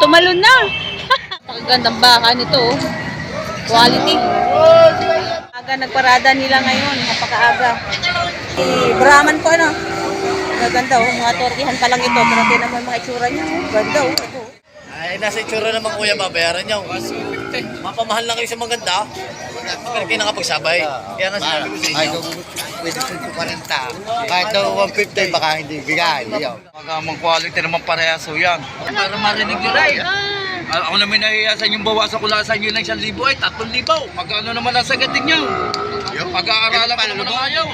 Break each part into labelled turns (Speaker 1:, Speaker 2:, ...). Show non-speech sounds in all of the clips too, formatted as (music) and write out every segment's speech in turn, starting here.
Speaker 1: tumalon na. (laughs) Napakagandang baka nito. oh. Quality. Aga nagparada nila ngayon, napakaaga. Brahman po ano. Gaganda oh, mga tortihan pa lang ito. Pero tinan mo mga itsura niya. oh. Ganda oh. Ito. oh.
Speaker 2: Ay, nasa itsura naman kuya, babayaran niyo. Mapamahal lang kayo sa maganda. Pero kayo nakapagsabay. Kaya nga sinabi ko sa inyo.
Speaker 3: pwede ko ito 40. Kahit daw 150, baka hindi bigay.
Speaker 4: Magamang quality naman parehas so yan. Para marinig nyo rin. Ah, Ako naman naiyasan yung bawasan ko lang sa inyo ng 1,000 ay 3,000. Magkano naman ang sagatin nyo? Pag-aaralan ko naman ng ayaw.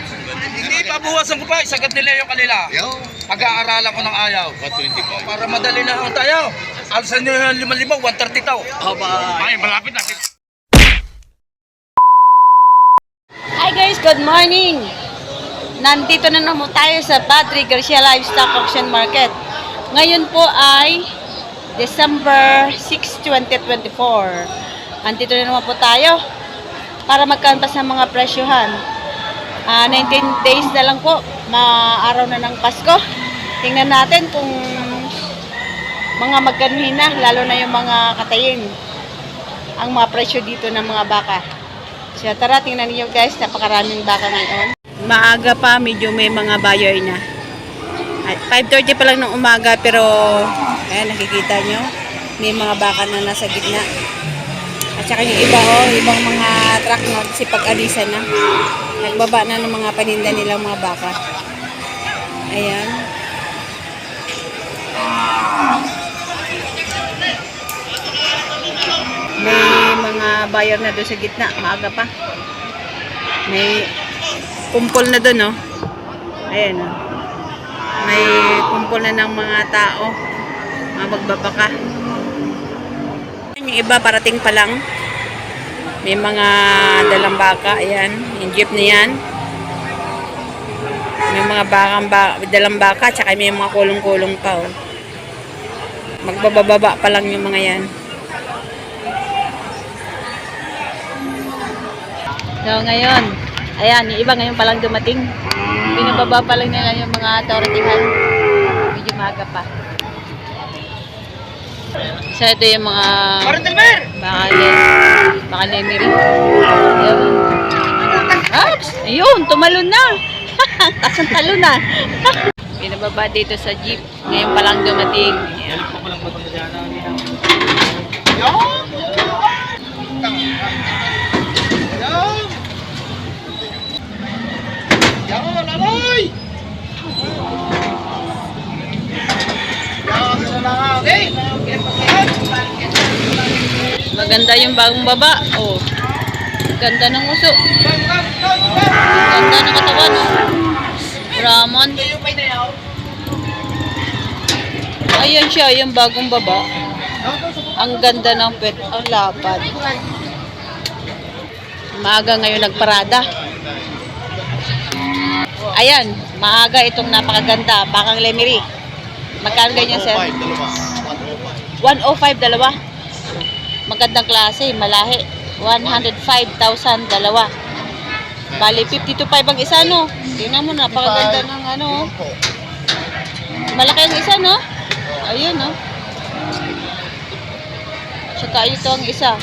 Speaker 4: Hindi pa buwasan ko pa, isagat nila yung kanila. Pag-aaralan ko ng ayaw. Para madali na lang tayo. Alsan nyo yung 5,000, 130 tao. Ay, malapit na.
Speaker 1: Hi guys, good morning! Nandito na naman tayo sa Padre Garcia Livestock Auction Market. Ngayon po ay December 6, 2024. Nandito na naman po tayo para magkantas ng mga presyohan. Ah, 19 days na lang po, maaraw na ng Pasko. Tingnan natin kung mga magkanuhin na, lalo na yung mga katayin. Ang mga presyo dito ng mga baka. So tara, tingnan niyo guys, napakaraming baka ngayon. Maaga pa, medyo may mga buyer na. At 5.30 pa lang ng umaga, pero ayan, nakikita nyo, may mga baka na nasa gitna. At saka yung iba, oh, ibang mga truck na sipag-alisan na. Nagbaba na ng mga paninda nilang mga baka. Ayan. May mga buyer na doon sa gitna, maaga pa. May kumpol na doon, oh. Ayan, oh. May kumpol na ng mga tao. Mga magbabaka. Yung iba parating pa lang. May mga dalang baka, ayan. Yung jeep na yan. May mga bakang ba dalang baka, tsaka may mga kulong-kulong pa, oh. Magbababa pa lang yung mga yan. So ngayon, ayan, yung iba ngayon palang dumating. Pinababa pa lang nila yung mga tortihan. Medyo maga pa. So ito yung mga baka baka lemiri. Ayun. Ops! Ayun, tumalon na. (laughs) Taas ang talon na. (laughs) Pinababa dito sa jeep. Ngayon palang dumating. Ayan. Maganda yung bagong baba. Oh. Ganda ng uso. Ganda ng katawan. Oh. Brahman. Ayan siya, yung bagong baba. Ang ganda ng pet. Ang lapad. Maaga ngayon nagparada. Ayan, maaga itong napakaganda. Bakang lemiri. Magkano ganyan, sir? 105 dalawa. Magandang klase, malahi. 105,000 dalawa. Bali 52.5 ang isa no. Tingnan mo napakaganda ng ano. oh. Malaki ang isa no. Ayun no. Tsaka ito ang isa.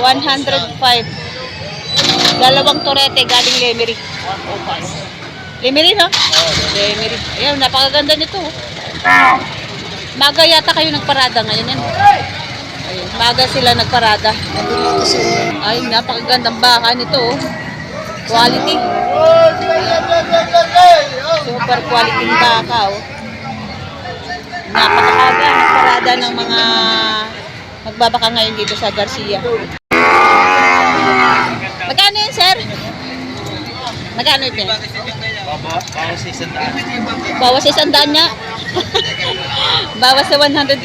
Speaker 1: 105. Dalawang torete galing Lemery. Lemery no? Lemery. Ayun, napakaganda nito. oh. Maga yata kayo nagparada ngayon yan. Ayun, maga sila nagparada. Ay, napakagandang baka nito. oh. Quality. Super quality ng baka. Oh. Napakaaga nagparada ng mga magbabaka ngayon dito sa Garcia. Magkano yun, sir? Magkano yun?
Speaker 2: Bawas sa isang daan.
Speaker 1: Bawas sa isang daan niya. (laughs) Bawas sa 100,000.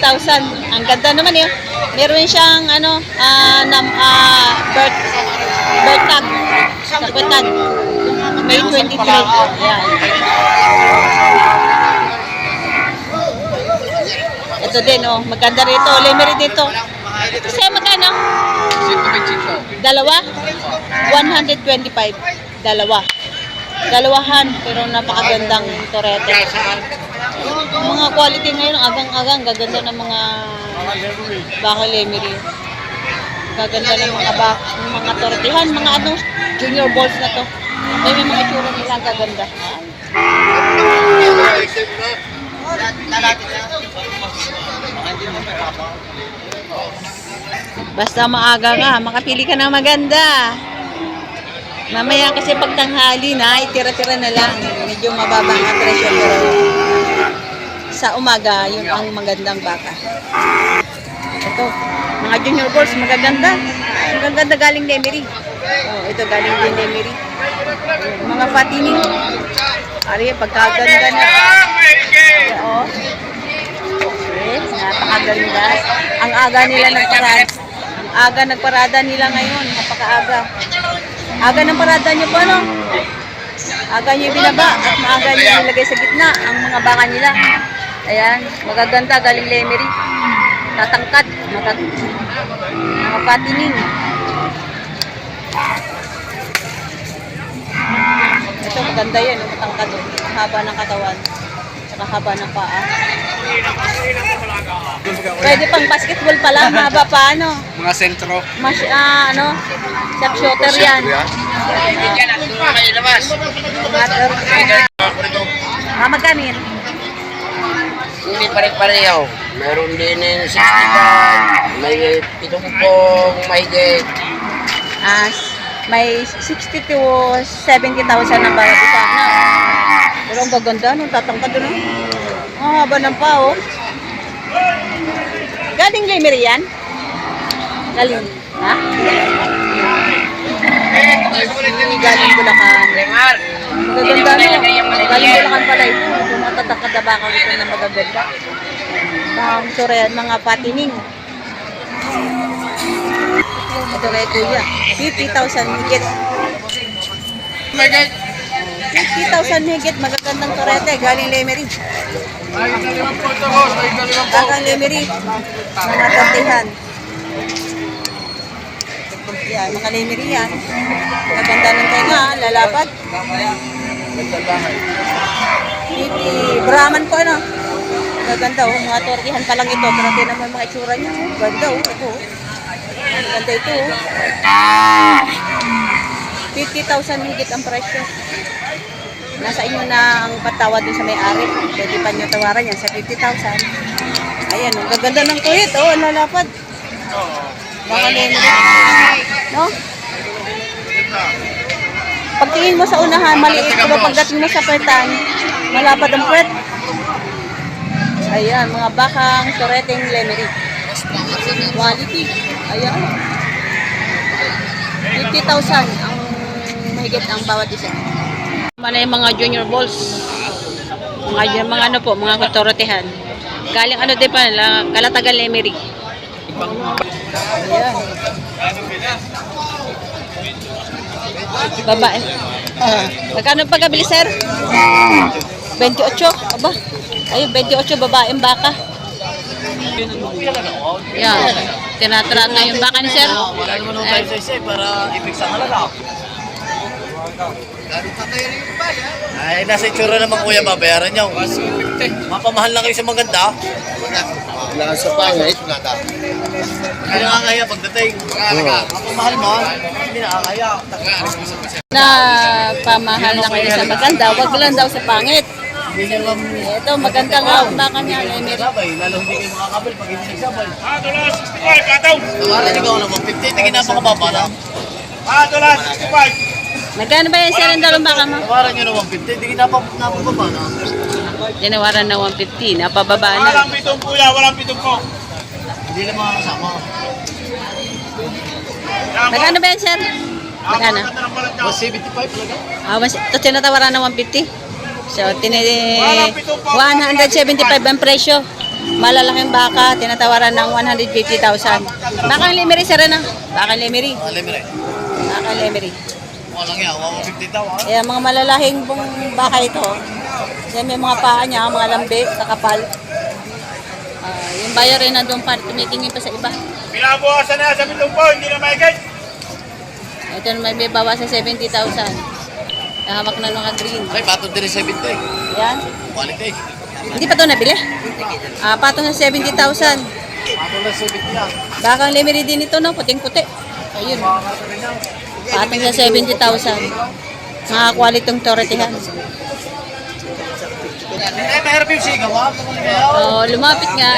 Speaker 1: Ang ganda naman yun. Meron siyang ano, ah, nam, ah, birth, birth tag. Sa tag. May 23. Ayan. Ito din, oh. Maganda rito. Lemery dito. Kasi magkano? Dalawa? 125. Dalawa. Dalawahan, pero napakagandang torete. Mga quality ngayon, agang-agang, gaganda ng mga baka lemery. Gaganda ng mga bak mga tortihan, mga ano, junior balls na to. May may mga itsura nila, gaganda. Basta maaga ka, makapili ka ng maganda. Mamaya kasi pag tanghali na, itira-tira na lang. Medyo mababa ang presyo pero sa umaga, yun ang magandang baka. Ito, mga junior balls, magaganda. Ang gaganda galing Lemery. Oh, ito galing din Lemery. Ayun, Mga patining. Ari, pagkaganda na. Oo. Yes, napakaganda. Ang aga nila nagparada. Ang aga nagparada nila ngayon, napakaaga. Aga ng parada niyo po, ano? Aga niyo binaba at maaga niyo nilagay sa gitna ang mga baka nila. Ayan, magaganda galing Lemery. Tatangkad, matat mga patining. Ito maganda yan, matangkad. oh. Haba ng katawan. Saka haba ng paa. Pwede pang basketball pala, haba pa ano.
Speaker 3: Mga sentro.
Speaker 1: Mas, ah, ano, shot shooter yan. Ah, magkano yan?
Speaker 5: Hindi pare-pareho. Meron din yung 65, may 70 mahigit.
Speaker 1: Ah, s- may 60 to 70,000 ang bawat isa na. Pero ang gaganda, nung tatangkad doon. Ang haba ng pa, oh. Galing Lemery yan? Galing, ha? Galing Bulacan.
Speaker 5: Lemar,
Speaker 1: Magaganda, no? Galing Bulacan pala ito. Yung mga tatakadabakang ito na magaganda. Ang sore, mga patining. Ito kay Kuya. 50,000 higit. 50,000 higit. Magagandang torete. Galing Lemery. Galing Lemery. Mga tortihan. Yan, mga Lemery yan. Maganda ng tenga, lalapad. Titi, Brahman po ano. Gaganda oh, mga tortihan pa lang ito. Pero tinan mo mga itsura niya. Oh. Ganda oh, ito. oh. Ganda ito oh. 50,000 higit ang presyo. Nasa inyo na ang patawad dun sa may-ari. Pwede pa nyo tawaran yan sa 50,000. Ayan, ang gaganda ng kuhit. Oh, lalapad. Lemery. No? Pagtingin mo sa unahan, maliit. Pero pagdating mo sa puwetan, malapad ang puwet. Ayan, mga bakang tureteng lemery. Quality. Ayan. 50,000 ang mahigit ang bawat isa. Mana yung mga junior balls. Mga, mga ano po, mga kuturotehan. Galing ano din pa, la- Kalatagan Lemery. Ayan. Babae. Magkano pagkabili, sir? 28. Aba. Ayun, 28 babaeng baka. Yan. Tinatrata yung baka ni sir.
Speaker 2: Wala naman nung tayo sa isa para i-fix ang halaga. Ay, nasa itsura naman kuya, babayaran niyo. Mapamahal lang kayo sa maganda.
Speaker 3: Wala sa pangit, nada.
Speaker 2: Hindi nakakaya pagdating. Mapamahal mo, hindi nakakaya.
Speaker 1: Na pamahal na kayo sa maganda, wag lang daw sa pangit. Ito, maganda nga ang baka niya, Lemery.
Speaker 2: sabay, lalo hindi kayo makakabal pag hindi nagsabay. Tawaran ikaw naman, 50, tingin napakababa na.
Speaker 1: Magkano ba yan, sir, ang dalawang baka mo?
Speaker 2: Tawaran nyo naman 50, tingin napap- napakababa na.
Speaker 1: Tinawaran na 150, napababa na.
Speaker 6: Walang pitong kuya, walang pitong ko.
Speaker 2: Hindi na makakasama.
Speaker 1: Magkano ba yan, sir? Magkano?
Speaker 2: Was 75 talaga.
Speaker 1: Ah, mas, ito tinatawaran na 150. So, tini 175 ang presyo. Malalaking baka, tinatawaran ng 150,000. Baka Lemery, sir, na. Baka Lemery.
Speaker 2: Mga lemire.
Speaker 1: Baka Lemery.
Speaker 2: Walang yan, 150 daw
Speaker 1: mga malalahing pong baka ito. Yan may mga paa niya, mga lambi, kakapal. Ah, yung buyer rin nandun pa, tumitingin pa sa iba.
Speaker 6: Pinabukasan na sa pitong po, hindi na maigay.
Speaker 1: Ito may may bawas sa 70,000. Hawak na mga green.
Speaker 2: Ay, patod din sa 70.
Speaker 1: Yan.
Speaker 2: Quality.
Speaker 1: Hindi pa to nabili? Ah, patong na 70,000. Baka ang lemiri din ito, no? Puting-puti. Ayun. Patong sa 70,000. Mga kwalitong toretihan.
Speaker 2: Eh, mahirap yung sigaw, ha?
Speaker 1: Oh, lumapit nga.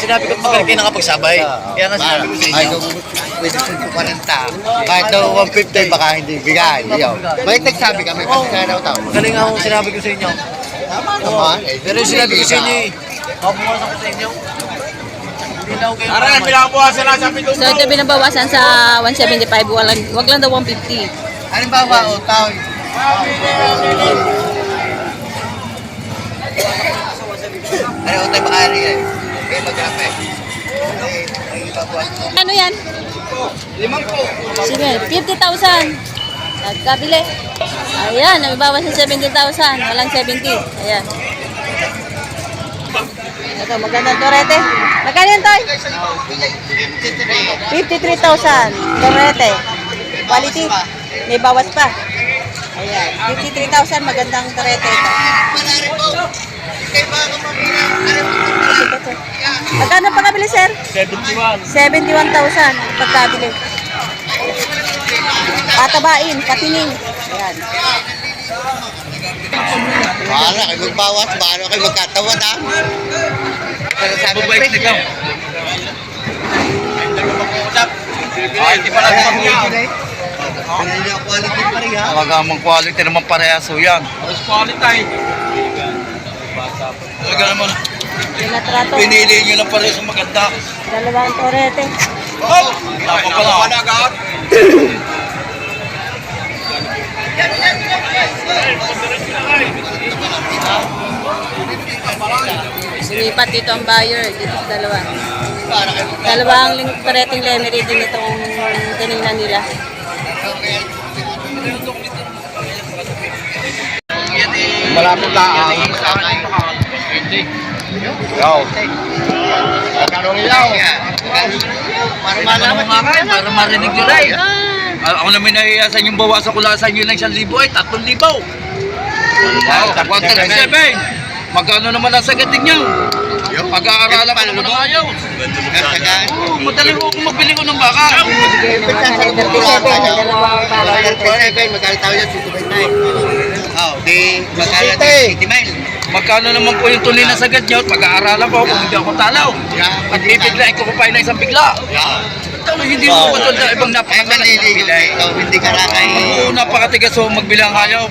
Speaker 2: Sinabi ko magaling kayo nakapagsabay. Kaya nga sinabi ko sa inyo.
Speaker 3: daw pwede sa 40. Kahit daw 150 baka hindi bigay. Yo. May nagsabi kami kasi kaya daw tao.
Speaker 2: Magaling nga akong sinabi ko sa inyo.
Speaker 3: Tama naman.
Speaker 2: Pero sinabi ko sa inyo eh. Mabukasan ko sa inyo. Hindi na ako kayo
Speaker 6: Aray, pinabuhasan na sa pitong
Speaker 1: so, ito binabawasan sa 175. Wag lang, wag lang daw 150.
Speaker 3: Halimbawa, o tao. Ano tayo makari eh. Kaya mag-ape.
Speaker 1: Ano yan?
Speaker 4: Limang po.
Speaker 1: Sige, 50,000. Nagkabili. Ayan, nababawas sa 70,000. Walang 70. Ayan. Ito, magandang torete. Magkano yan, Toy? 53,000. Torete. Quality. May bawas pa. Ayan. 53,000. Magandang torete ito. Magkano pagkabili, sir?
Speaker 6: 71.
Speaker 1: 71,000 pagkabili. Patabain, patining. Ayan.
Speaker 3: Bahala kayo magbawas. Bahala kayo magkatawad ha. Pero sabi ko,
Speaker 4: sigaw. Ay, di pala sa.
Speaker 3: Ano yung quality pa rin ha?
Speaker 4: Talagang quality naman parehas ho yan. Mas quality. Talaga naman,
Speaker 1: Pinatrato.
Speaker 4: pinili nyo lang parehas ang maganda.
Speaker 1: Dalawang torete.
Speaker 4: Oh! Ako pala. (clears throat)
Speaker 1: Sinipat dito ang buyer. Dito sa dalawa. Dalawang toreteng lemery din itong tinignan nila.
Speaker 3: Malapit na ang Yo. Magkano nilaw? Para
Speaker 4: kayo, para marinig rin. Ah, Ako naman nahiyasan yung bawasan ko lang sa inyo ng 1,000 ay 3,000. Wow, 137. Magkano naman ang sagatin nyo? Pag-aaralan ko naman ang ayaw. Madali ko kung magbili ko ng baka.
Speaker 1: 37. Dalawang para.
Speaker 3: 37, magkano tayo yan? 69. Di, magkano din? 80 mile.
Speaker 4: Magkano naman po yung tuloy na sagad nyo? Pag-aaralan ko kung hindi ako talaw. At bibiglain ko pa na isang bigla. Talo, hindi mo ba na ibang magbili?
Speaker 3: ito. Hindi ka na kay...
Speaker 4: Oo, napakatigas ho magbilang ayaw.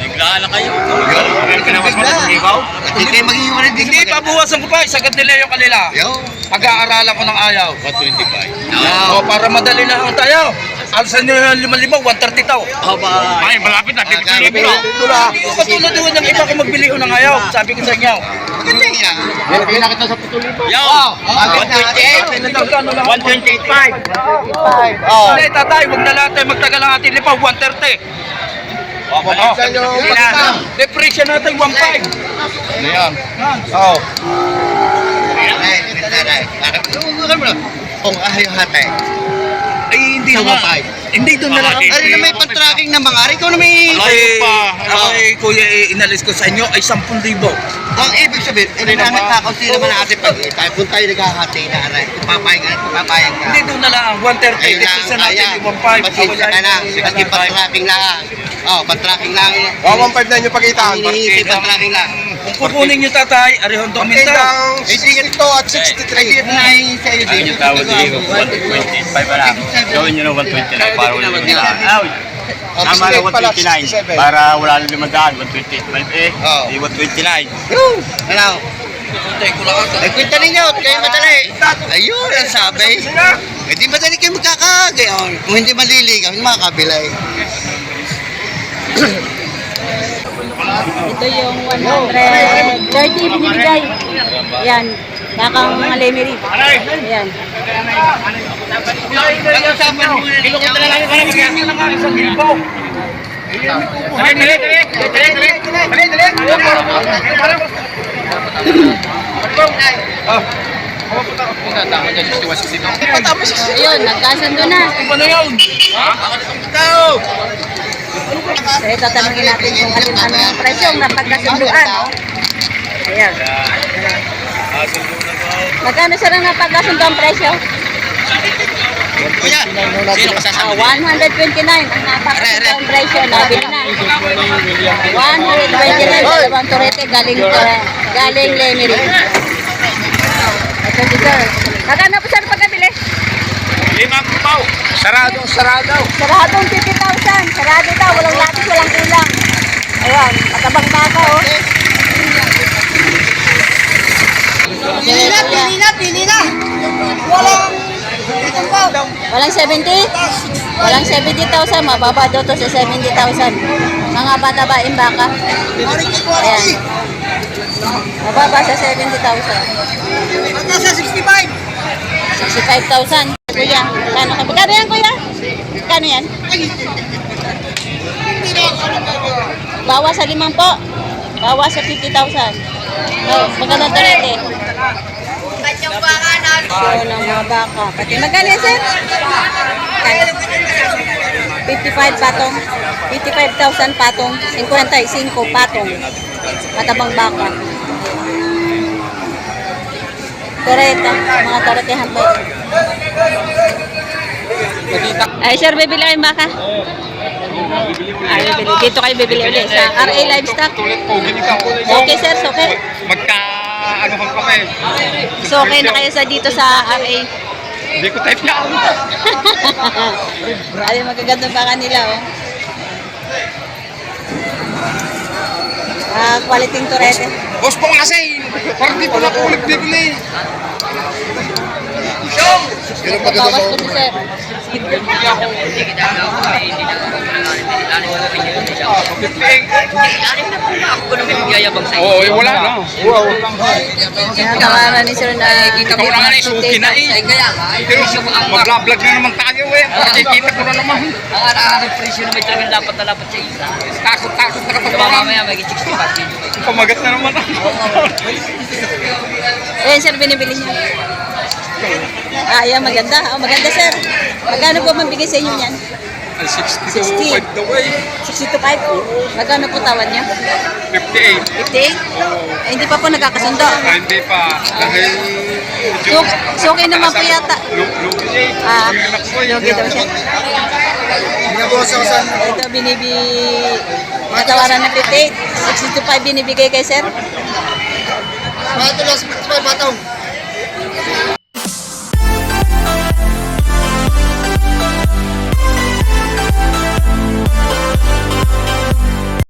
Speaker 2: Biglaan na kayo.
Speaker 3: Hindi kayo maghihiwalay din.
Speaker 4: Hindi, pabuwasan ko pa. Sagad nila yung kanila.
Speaker 3: Yo.
Speaker 4: Pag-aaralan ko ng ayaw.
Speaker 3: 125.
Speaker 4: O, para madali na ang tayo. Alsan nyo yung 5,000, 130 tao.
Speaker 2: Aba.
Speaker 6: Ay, malapit na.
Speaker 3: Ah,
Speaker 6: 50
Speaker 3: grabe.
Speaker 6: libro.
Speaker 4: Hindi ko katulad doon ng iba kung magbili ko ng ayaw. Sabi ko sa inyo.
Speaker 3: Maganda yan.
Speaker 4: Yaw!
Speaker 3: Bakit na?
Speaker 4: Magkano lang?
Speaker 6: 125.
Speaker 3: Oh.
Speaker 4: Hindi, tatay, huwag na lahat tayo magtagal ang ating lipaw, 130. Oh, Depression natin, 1.5.
Speaker 3: Ano yan? Oh. Ay, taray. Parang, ano Kung ayaw hatay.
Speaker 4: Hindi
Speaker 3: Sa
Speaker 4: na.
Speaker 3: 1.5.
Speaker 4: Hindi doon na lang.
Speaker 3: Ano na may pan-tracking na mga ari? Ikaw na may...
Speaker 4: Ay, ay, kuya, eh, inalis ko sa inyo ay 10,000.
Speaker 3: Ang ibig sabihin, hindi na nagkakaunti naman natin pag tayo kung tayo naghahati na aray. Kung papayag ka, kung papayag ka.
Speaker 4: Hindi doon na lang, 130.
Speaker 3: Ayun lang,
Speaker 4: natin,
Speaker 3: kaya.
Speaker 4: 1.5.
Speaker 3: Pasensya ka na. Kasi pan-tracking lang. Oh, pan-tracking lang.
Speaker 7: Oh, 1.5 na yung pagitan.
Speaker 3: Ang hinihingi, pan-tracking lang.
Speaker 4: Kung kukunin nyo tatay, arihon to
Speaker 7: Okay
Speaker 4: minta.
Speaker 7: lang, 62 at 63.
Speaker 3: Ay, na yung sa'yo din.
Speaker 6: Ayun yung tawad dito. 125 pa lang. Gawin nyo ng 129 para wala. Ay,
Speaker 7: Oh,
Speaker 6: Tama na
Speaker 7: 68 pala,
Speaker 6: 129
Speaker 7: 67.
Speaker 6: para wala na limandaan. 125 eh.
Speaker 3: Oh.
Speaker 6: Di 129.
Speaker 3: Yun! Ano?
Speaker 4: Ko.
Speaker 3: Ay, kwenta ninyo, kayo madali. Ayun, ang sabi. Eh, di madali kayo magkakagay. Oh, kung hindi maliligaw, hindi makakabilay. (clears throat)
Speaker 1: Ito yung 130 binibigay. Yan. Kakang mga lemery. Yan.
Speaker 3: Pag-usapan mo ninyo.
Speaker 4: Bigyan nyo lang ang isang libo.
Speaker 6: Dali, dali, dali. Dali, dali. Dali, dali.
Speaker 1: Ayun, nagkasundo na.
Speaker 4: Iba na yun.
Speaker 1: So, ito, tanungin natin kung alin ano ang presyo ng napagkasunduan. Ayan. Magkano sir ang napagkasunduan presyo?
Speaker 4: Kuya, sino
Speaker 1: Ah,
Speaker 4: masasabi?
Speaker 1: 129 ang napagkasunduan presyo. Nabili na. 129 dalawang turete galing galing Lemery. Ito sir. Magkano po sir pagkabili?
Speaker 8: Limang pao. Sarado, sarado.
Speaker 1: Saradong 50,000. Sarado daw. Walang lapis, walang kulang. Ayan. Matabang baka, oh. Pili na, pili na, pili na. Walang... Walang 70? Walang 70,000. Mababa daw to sa 70,000. Mga bata-baing baka. Ayan. Mababa sa 70,000.
Speaker 3: Hanggang sa 65.
Speaker 1: 65,000. Kuya, kano ka? Kano yan, kuya? Kano yan? Bawas sa limang po. Bawas sa 50,000. No, magkano to natin? So, ng mga baka. Pati magkano yan, sir? Kano? 55 patong. 55,000 patong. 55 patong. Matabang baka. Toreta. Mga toretehan po. Ay, sir, bibili kayong baka? Ay, bibili. Dito kayo bibili ulit sa RA Livestock. Okay, sir, so okay.
Speaker 8: Magka, ano bang kami?
Speaker 1: So okay na kayo sa dito sa RA.
Speaker 8: Hindi ko type yan. (laughs)
Speaker 1: Ay, magaganda baka nila, oh. Ah, quality torete.
Speaker 8: Boss po kasi, parang di pa na ako nagbibili.
Speaker 1: Bawas po ni sir.
Speaker 8: Oo, eh, wala na.
Speaker 1: Tawaran ni sir na
Speaker 8: Ikaw na nga eh, suki na eh. Pero mag-vlog na naman tayo eh. Makikita ko na naman.
Speaker 9: Ang araw presyo na may talagang dapat na dapat sa isa.
Speaker 8: Takot-takot na
Speaker 9: Diba
Speaker 8: kapag
Speaker 9: mamaya may 65 video.
Speaker 8: Pamagat na naman ah.
Speaker 1: Ayan, sir, binibili niyo. Ah, ayan, maganda. Oh, maganda, sir. Magkano po mabigay sa inyo niyan?
Speaker 8: 60
Speaker 1: to 5
Speaker 8: the way.
Speaker 1: 60 to 5? Magkano po tawan niya?
Speaker 8: 58.
Speaker 1: 58? Eh, hindi pa po nagkakasundo.
Speaker 8: Ah, hindi pa. Dahil
Speaker 1: So, so okay naman po yata.
Speaker 8: Lugi eh.
Speaker 1: Ah,
Speaker 8: ko
Speaker 1: logi daw siya.
Speaker 3: Nabuhos ako sa...
Speaker 1: Ito binibi... Natawaran na 58. 60 to 5 binibigay kay sir.
Speaker 3: Lang, 65 batong.